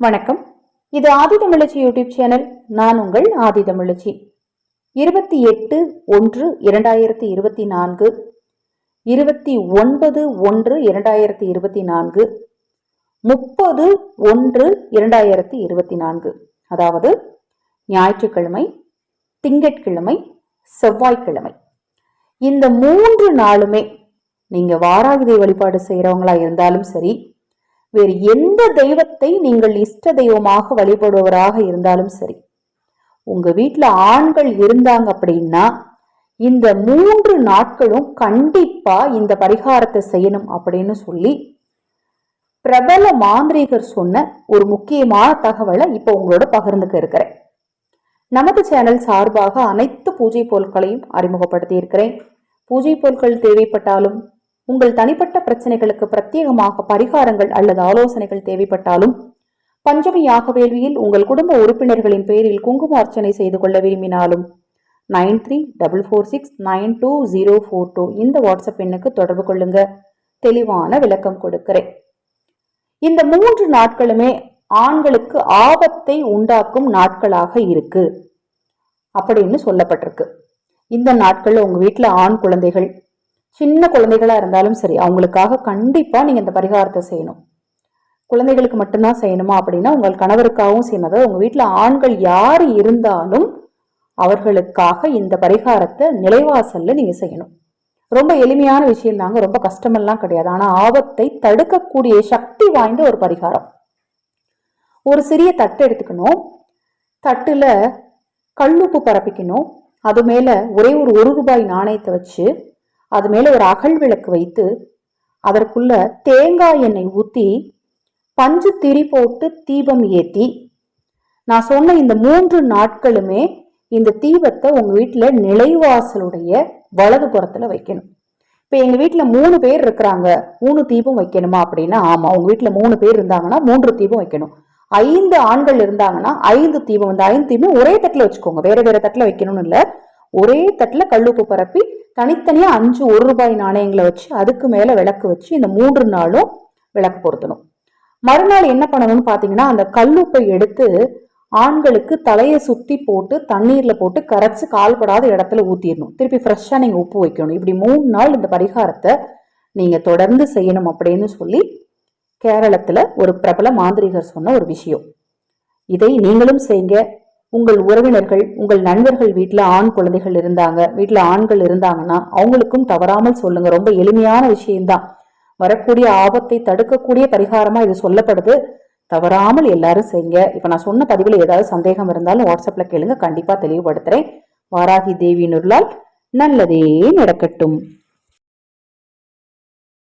வணக்கம். இது ஆதி தமிழச்சி YouTube channel. நான் உங்கள் ஆதி தமிழச்சி. இருபத்தி எட்டு ஒன்று இரண்டாயிரத்தி இருபத்தி நான்கு இருபத்தி ஒன்பது ஒன்று இரண்டாயிரத்தி இருபத்தி நான்கு முப்பது ஒன்று இரண்டாயிரத்தி இருபத்தி நான்கு. அதாவது ஞாயிற்றுக்கிழமை திங்கட்கிழமை செவ்வாய்க்கிழமை. இந்த மூன்று நாளுமே நீங்கள் வாராகிதை வழிபாடு செய்கிறவங்களா இருந்தாலும் சரி வேறு எந்த தெய்வத்தை நீங்கள் இஷ்ட தெய்வமாக வழிபடுபவராக இருந்தாலும் சரி உங்க வீட்டில் ஆண்கள் இருந்தாங்க அப்படின்னா இந்த மூன்று நாட்களும் கண்டிப்பா இந்த பரிகாரத்தை செய்யணும் அப்படின்னு சொல்லி பிரபல மாந்திரிகர் சொன்ன ஒரு முக்கியமான தகவலை இப்போ உங்களோட பகிர்ந்துக்க இருக்கிறேன். நமது சேனல் சார்பாக அனைத்து பூஜை பொருட்களையும் அறிமுகப்படுத்தி இருக்கிறேன். பூஜை பொருட்கள் தேவைப்பட்டாலும் உங்கள் தனிப்பட்ட பிரச்சனைகளுக்கு பிரத்யேகமாக பரிகாரங்கள் அல்லது ஆலோசனைகள் தேவைப்பட்டாலும் பஞ்சமி யாக வேள்வியில் உங்கள் குடும்ப உறுப்பினர்களின் பெயரில் குங்கும அர்ச்சனை செய்து கொள்ள விரும்பினாலும் nine three double four six nine two zero four two இந்த வாட்ஸ்அப் எண்ணுக்கு தொடர்பு கொள்ளுங்க. தெளிவான விளக்கம் கொடுக்கிறேன். இந்த மூன்று நாட்களுமே ஆண்களுக்கு ஆபத்தை உண்டாக்கும் நாட்களாக இருக்கு அப்படின்னு சொல்லப்பட்டிருக்கு. இந்த நாட்களில் உங்கள் வீட்டில் ஆண் குழந்தைகள் சின்ன குழந்தைகளாக இருந்தாலும் சரி அவங்களுக்காக கண்டிப்பாக நீங்கள் இந்த பரிகாரத்தை செய்யணும். குழந்தைகளுக்கு மட்டும்தான் செய்யணுமா அப்படின்னா உங்கள் கணவருக்காகவும் செய்யணும். அதாவது வீட்டில் ஆண்கள் யார் இருந்தாலும் அவர்களுக்காக இந்த பரிகாரத்தை நிலைவாசலில் நீங்கள் செய்யணும். ரொம்ப எளிமையான விஷயம் தாங்க ரொம்ப கஷ்டமெல்லாம் கிடையாது. ஆனால் ஆபத்தை தடுக்கக்கூடிய சக்தி வாய்ந்த ஒரு பரிகாரம். ஒரு சிறிய தட்டு எடுத்துக்கணும். தட்டில் கல்லுப்பு பரப்பிக்கணும். அது மேலே ஒரே ஒரு ஒரு ரூபாய் நாணயத்தை வச்சு அது மேலே ஒரு அகல் விளக்கு வைத்து அதற்குள்ள தேங்காய் எண்ணெய் ஊற்றி பஞ்சு திரி போட்டு தீபம் ஏற்றி நான் சொன்ன இந்த மூன்று நாட்களுமே இந்த தீபத்தை உங்கள் வீட்டில் நிலைவாசலுடைய வலதுபுறத்தில் வைக்கணும். இப்போ எங்கள் வீட்டில் மூணு பேர் இருக்கிறாங்க. மூணு தீபம் வைக்கணுமா அப்படின்னா ஆமாம் உங்கள் வீட்டில் மூணு பேர் இருந்தாங்கன்னா மூன்று தீபம் வைக்கணும். ஐந்து ஆண்கள் இருந்தாங்கன்னா ஐந்து தீபம் வந்து ஐந்து தீபம் ஒரே தட்டில் வச்சுக்கோங்க. வேற வேற தட்டில் வைக்கணும்னு இல்லை. ஒரே தட்டில் கல்லுப்பு பரப்பி தனித்தனியாக அஞ்சு ஒரு ரூபாய் நாணயங்களை வச்சு அதுக்கு மேலே விளக்கு வச்சு இந்த மூன்று நாளும் விளக்கு பொருத்தணும். மறுநாள் என்ன பண்ணணும்னு பார்த்தீங்கன்னா அந்த கல்லுப்பை எடுத்து ஆண்களுக்கு தலையை சுற்றி போட்டு தண்ணீரில் போட்டு கரைச்சி கால்படாத இடத்துல ஊற்றிடணும் திருப்பி ஃப்ரெஷ்ஷாக நீங்கள் உப்பு வைக்கணும். இப்படி மூணு நாள் இந்த பரிகாரத்தை நீங்கள் தொடர்ந்து செய்யணும் அப்படின்னு சொல்லி கேரளத்தில் ஒரு பிரபல மாந்திரிகர் சொன்ன ஒரு விஷயம். இதை நீங்களும் செய்யுங்க உங்கள் உறவினர்கள் உங்கள் நண்பர்கள் வீட்டில் ஆண் குழந்தைகள் இருந்தாங்க வீட்டில் ஆண்கள் இருந்தாங்கன்னா அவங்களுக்கும் தவறாமல் சொல்லுங்க. ரொம்ப எளிமையான விஷயம்தான். வரக்கூடிய ஆபத்தை தடுக்கக்கூடிய பரிகாரமாக இது சொல்லப்படுது. தவறாமல் எல்லாரும் செய்யுங்க. இப்போ நான் சொன்ன பதிவில் ஏதாவது சந்தேகம் இருந்தாலும் வாட்ஸ்அப்பில் கேளுங்க. கண்டிப்பாக தெளிவுபடுத்துகிறேன் வாராகி தேவி நுருளால் நல்லதே நடக்கட்டும்.